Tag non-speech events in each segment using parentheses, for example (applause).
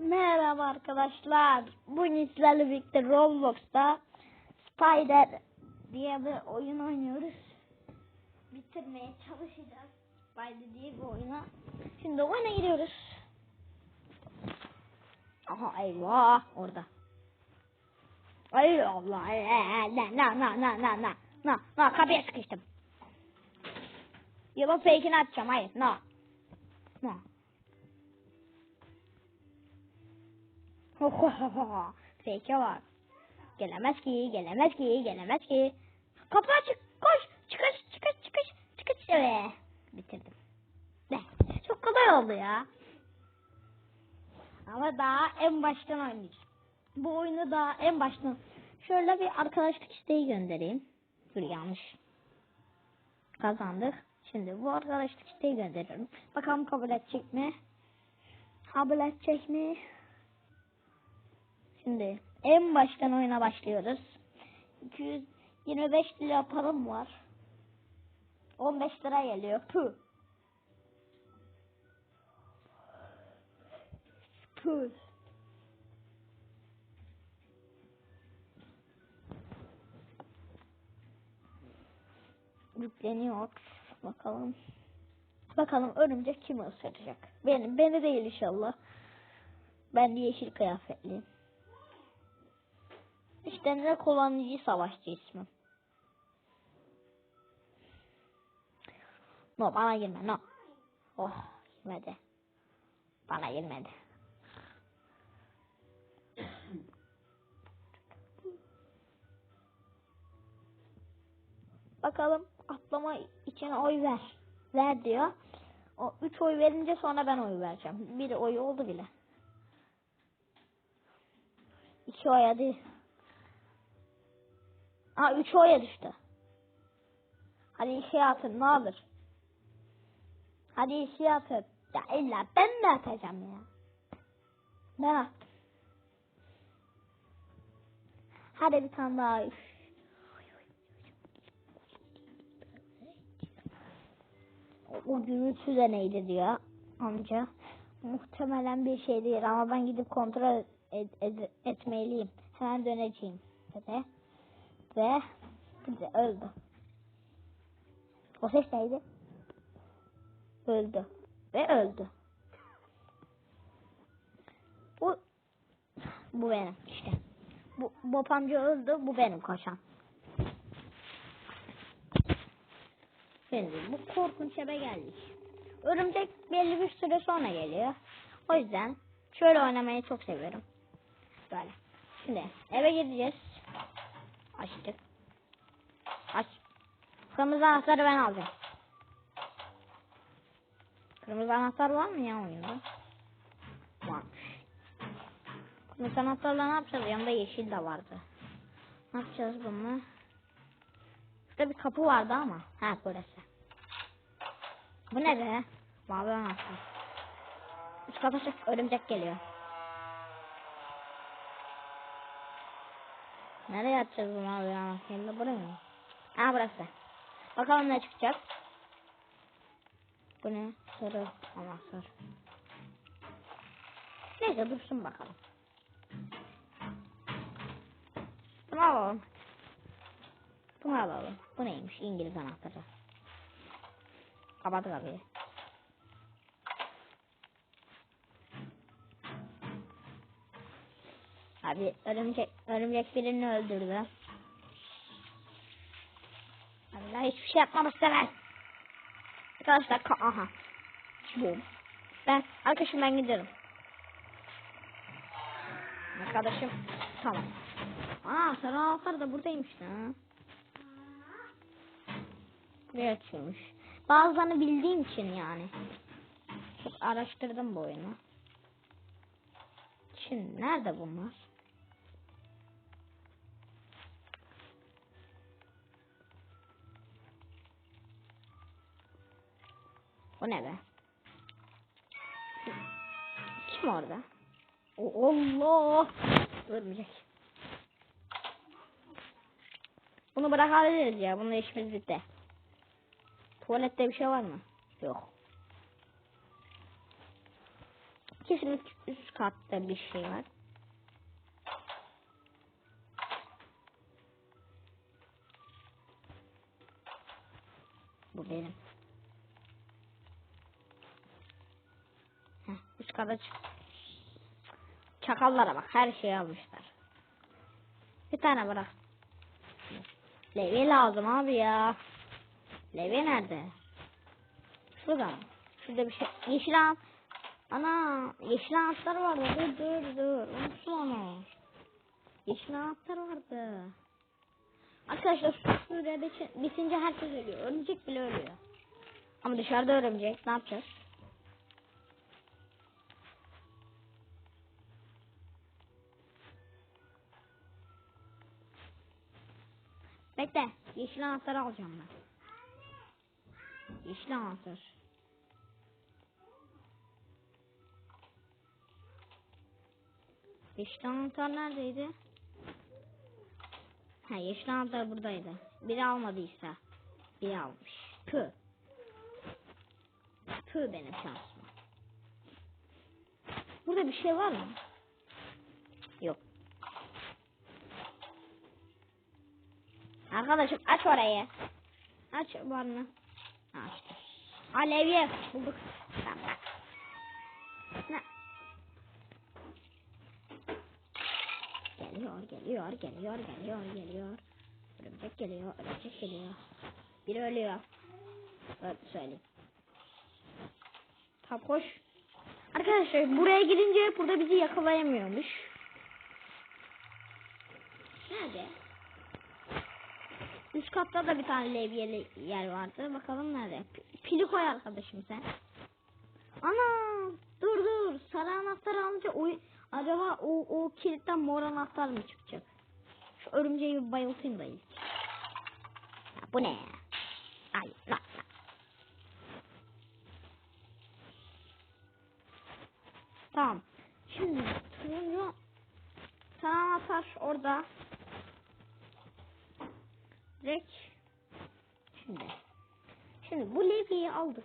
Merhaba arkadaşlar. Bugün sizlerle birlikte Roblox'ta Spider diye bir oyun oynuyoruz. Bitirmeye çalışacağız. Spider diye bir oyuna. Şimdi oyuna giriyoruz. Aha eyvah orada. Ay Allah. Na na na na na na. Na na kapıya sıkıştım. Yılın fake'ini atacağım. Hayır. No. No. (laughs) Fake'e bak. Gelemez ki, gelemez ki, gelemez ki. Kapı açık, koş, çıkış, çıkış, çıkış, çıkış. Evet, bitirdim. Ne? Çok kolay oldu ya. Ama daha en baştan oynayacağım. Bu oyunu daha en baştan. Şöyle bir arkadaşlık isteği göndereyim. Dur yanlış. Kazandık. Şimdi bu arkadaşlık isteği gönderiyorum. Bakalım kabul edecek mi? Kabul edecek mi? Şimdi en baştan oyuna başlıyoruz. 225 lira param var. 15 lira geliyor. Puh. Puh. Yükleniyor. Bakalım. Bakalım örümcek kimi ısıracak? Beni, beni değil inşallah. Ben de yeşil kıyafetliyim. İşte ne kullanıcı savaşçı ismim. No bana girme no. Oh girmedi. Bana girmedi. Bakalım atlama için oy ver. Ver diyor. O üç oy verince sonra ben oy vereceğim. Bir oy oldu bile. İki oy hadi. Aa üç oya düştü. Hadi iki atın ne olur. Hadi iki atın. Ya illa ben mi atacağım ya? Ne? Hadi bir tane daha. Üf. O, gürültü de neydi diyor amca. Muhtemelen bir şey değil ama ben gidip kontrol ed- ed- etmeliyim. Hemen döneceğim dedi. Ve şimdi öldü. O ses neydi? Öldü. Ve öldü. Bu bu benim işte. Bu Bob öldü. Bu benim koşan. Şimdi bu korkunç eve geldik. Örümcek belli bir süre sonra geliyor. O yüzden şöyle oynamayı çok seviyorum. Böyle. Şimdi eve gideceğiz. Açtık. Aç. Kırmızı anahtarı ben alacağım. Kırmızı anahtar var mı ya oyunda? Varmış. Kırmızı anahtarla ne yapacağız? Yanında yeşil de vardı. Ne yapacağız bunu? Burada bir kapı vardı ama. Ha burası. Bu ne be? Mavi anahtar. Üst kapısı örümcek geliyor. Nereye atacağız bu mavi anahtarını? Buraya mı? Ha burası. Bakalım ne çıkacak. Bu ne? Sarı anahtar. Neyse dursun bakalım. Bunu alalım. Bunu alalım. Bu neymiş? İngiliz anahtarı. Kapat kapıyı. Abi örümcek, örümcek birini öldürdü. Allah hiçbir şey yapmamı istemez. Arkadaşlar ka- aha. Bu. Ben arkadaşım ben gidiyorum. Arkadaşım tamam. Aa sarı anahtar da buradaymış ha. Buraya açılmış. Bazılarını bildiğim için yani. Çok araştırdım bu oyunu. Şimdi nerede bunlar? O ne be? Kim orada? O Allah! Örümcek. Bunu bırakabiliriz ya. Bununla işimiz bitti. Tuvalette bir şey var mı? Yok. Kesin üst katta bir şey var. Bu benim. Kata çık. Çakallara bak her şeyi almışlar. Bir tane bırak. Levye lazım abi ya. Levye nerede? Şurada mı? Şurada bir şey. Yeşil an. Ana yeşil anahtar vardı. Dur dur dur. Unuttum onu. Yeşil anahtar vardı. Arkadaşlar süre biçi- bitince herkes ölüyor. Örümcek bile ölüyor. Ama dışarıda örümcek. Ne yapacağız? Bekle. Yeşil anahtarı alacağım ben. Yeşil anahtar. Yeşil anahtar neredeydi? Ha yeşil anahtar buradaydı. Biri almadıysa. Biri almış. Püh. Püh benim şansıma. Burada bir şey var mı? Yok. Arkadaşım aç orayı. Aç barını. Açtım. Alevye bulduk. Tamam. Ne? Geliyor, geliyor, geliyor, geliyor, geliyor. Örümcek geliyor, örümcek geliyor. Biri ölüyor. Evet söyleyeyim. Tamam koş. Arkadaşlar buraya gidince burada bizi yakalayamıyormuş. Nerede? Üst katta da bir tane levyeli yer vardı. Bakalım nerede? Pili koy arkadaşım sen. Ana dur dur. Sarı anahtar alınca o, acaba o, o kilitten mor anahtar mı çıkacak? Şu örümceği bir bayıltayım da ilk. Ya bu ne? Ay la la. Tamam. Şimdi turuncu sarı anahtar orada. Direkt şimdi. Şimdi bu levyeyi aldık.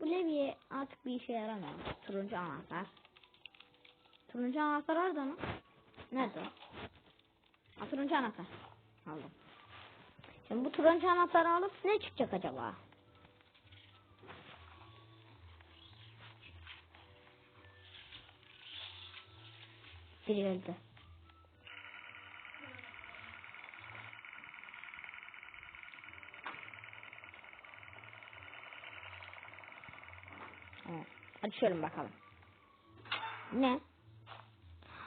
Bu levye artık bir işe yaramıyor. Turuncu anahtar. Turuncu anahtar nerede mı? Nerede? Ha, turuncu anahtar. Aldım. Şimdi bu turuncu anahtarı alıp ne çıkacak acaba? Biri öldü. Evet. Açıyorum bakalım. Ne?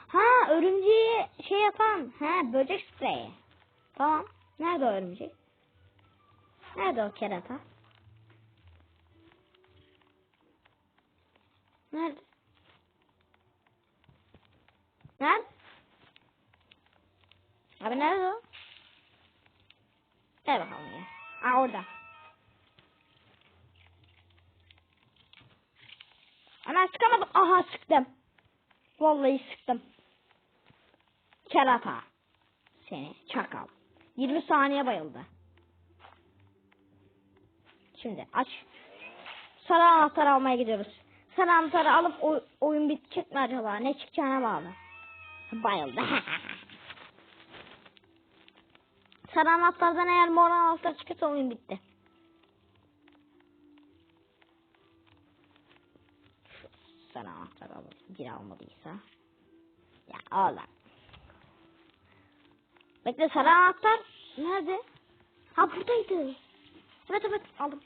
Ha örümceği şey yapan. Ha böcek spreyi. Tamam. Nerede o örümcek? Nerede o kerata? Nerede? Nerede? Abi nerede o? Gel bakalım ya. Aa orada. Ana sıkamadım. Aha sıktım. Vallahi sıktım. Kerata. Seni çakal. 20 saniye bayıldı. Şimdi aç. Sarı anahtar almaya gidiyoruz. Sarı anahtarı alıp oy- oyun bitecek mi acaba? Ne çıkacağına bağlı. Bayıldı. (laughs) Sarı anahtardan eğer mor anahtar çıkarsa oyun bitti. Sarı anahtar alalım. Bir almadıysa. Ya oğlum. Bekle sarı anahtar. Nerede? Ha buradaydı. Evet evet aldım.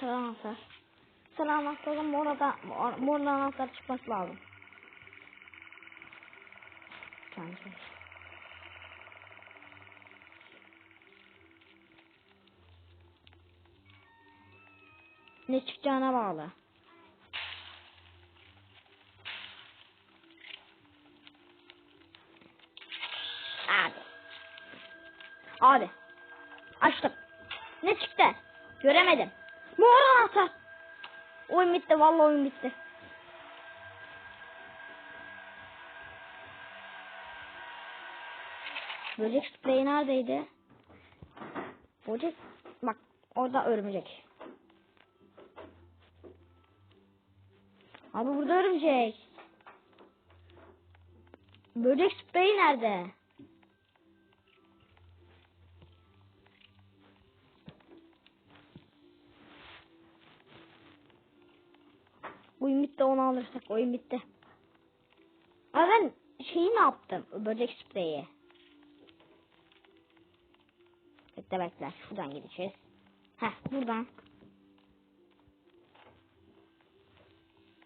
Sarı anahtar. Sarı anahtarın mor, ada, mor, mor anahtar çıkması lazım. Bence. Ne çıkacağına bağlı. Abi. Abi. Açtım. Ne çıktı? Göremedim. Mor anahtar. Oyun bitti. Vallahi oyun bitti. Böcek spreyi neredeydi? Böcek. Bak orada örümcek. Abi burada örümcek. Böcek spreyi nerede? Oyun bitti onu alırsak oyun bitti. Abi ben şeyi ne yaptım? Böcek spreyi. Bekle bekle. Şuradan gideceğiz. Heh buradan.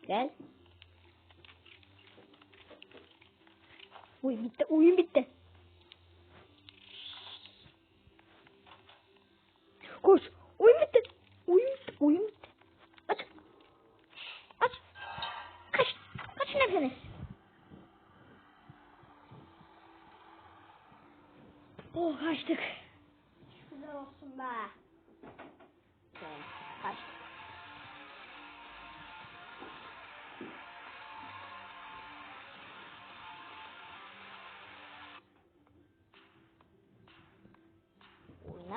Gel. Oyun bitti. Oyun bitti.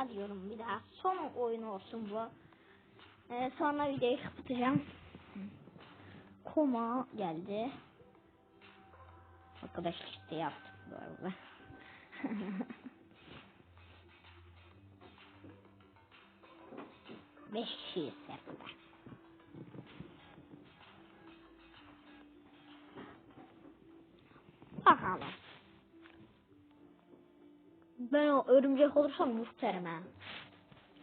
Diyorum bir daha. Son oyun olsun bu. Ee, sonra videoyu kapatacağım. Koma geldi. Arkadaş işte yaptım bu arada. (laughs) Beş kişiyiz yakında. Bakalım. Ben örümcek olursam muhterem ha.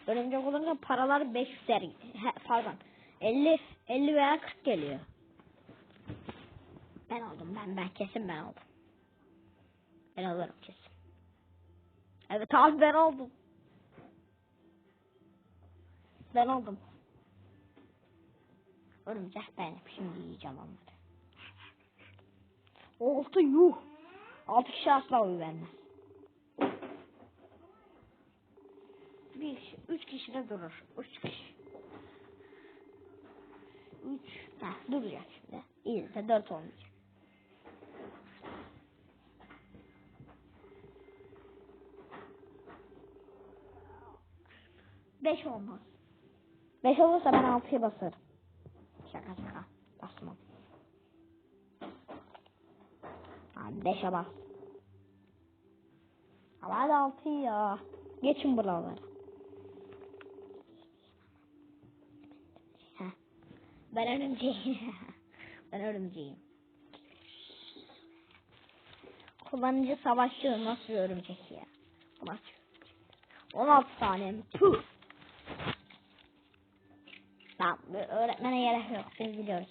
Örümcek olunca paralar 500 er, he, pardon 50 50 veya 40 geliyor. Ben aldım ben ben kesin ben aldım. Ben alırım kesin. Evet abi ben aldım. Ben aldım. Örümcek benim. Şimdi yiyeceğim onları. Altı yuh. Altı kişi asla oy vermez. Bir kişi, üç kişi de durur. Üç kişi. Üç. Heh, duracak şimdi. İyi de dört olmayacak. Beş olmaz. Beş olursa ben altıya basarım. Şaka şaka. Basmam. Abi beşe bas. Ama hadi altı ya. Geçin buraları. Heh. Ben örümceğim. (laughs) ben örümceğim. Kullanıcı savaşçı nasıl bir örümcek ya? Nasıl? 16 saniye mi? Tüh. Tamam, öğretmene gerek yok. Biz biliyoruz.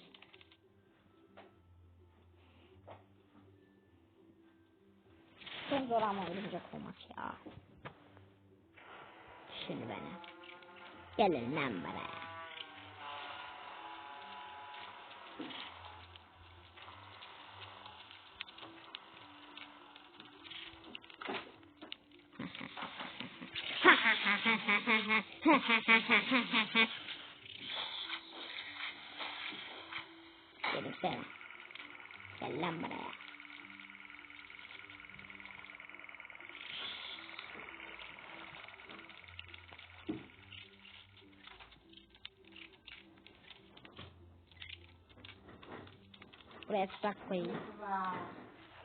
Çok zor ama örümcek olmak ya. Şimdi beni. Gelin lan buraya. Gelin sen. Gel lan buraya. Buraya tuzak koyayım.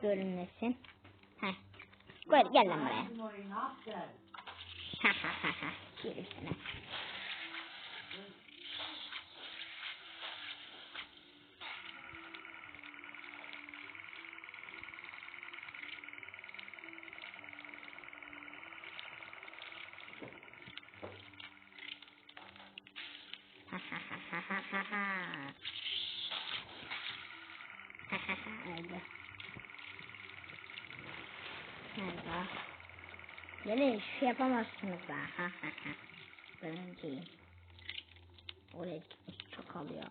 Görünmesin. Heh. Koy, gel lan buraya. Ha ha ha ha. Gelin sana. Ha ha ha ha ha ha ha. Ha ha ha öldü. Gelin şu yapamazsınız ha ha. Örümceğim. Oraya gitmiş çok alıyor.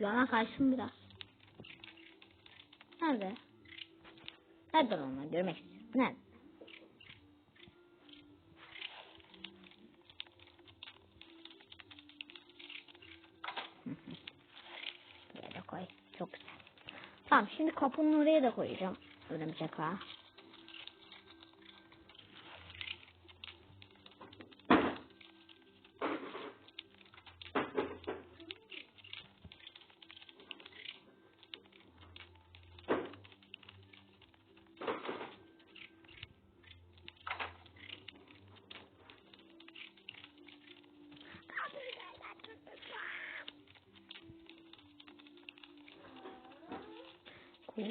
Yana kaçsın biraz. Nerede? Nerede onlar görmek istiyorum. Nerede? Buraya da koy. Çok güzel. Tamam şimdi kapının oraya da koyacağım. Örümcek ha.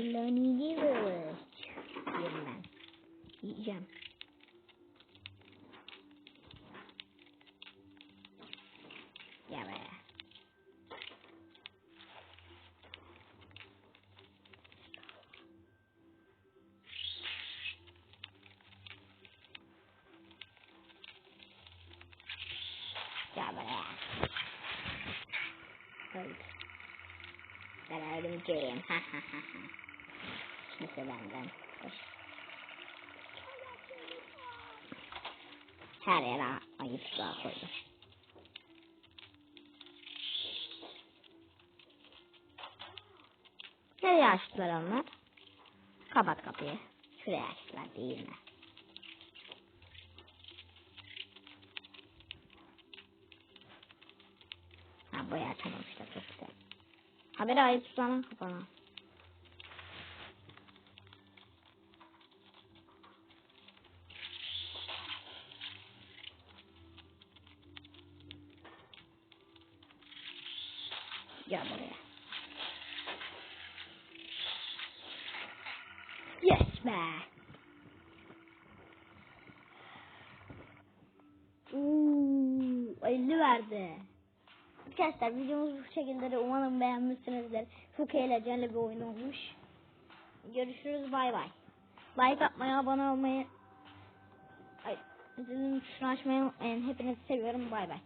learning is Ben ölümceyim. Ha ha ha ha. Kimse benden. Koş. Her yere ayıplar koydum. Nereye açtılar onlar? Kapat kapıyı. Şuraya açtılar değil mi? Ha buraya açamamışlar çok güzel. Haberi ayıp sana kafana. Gel buraya. Yes be. Arkadaşlar videomuz bu şekilde de umarım beğenmişsinizdir. Çok eğlenceli bir oyun olmuş. Görüşürüz bay bay. Like atmayı, abone olmayı, ay, zilin tuşunu açmayı unutmayın. Hepinizi seviyorum bay bay.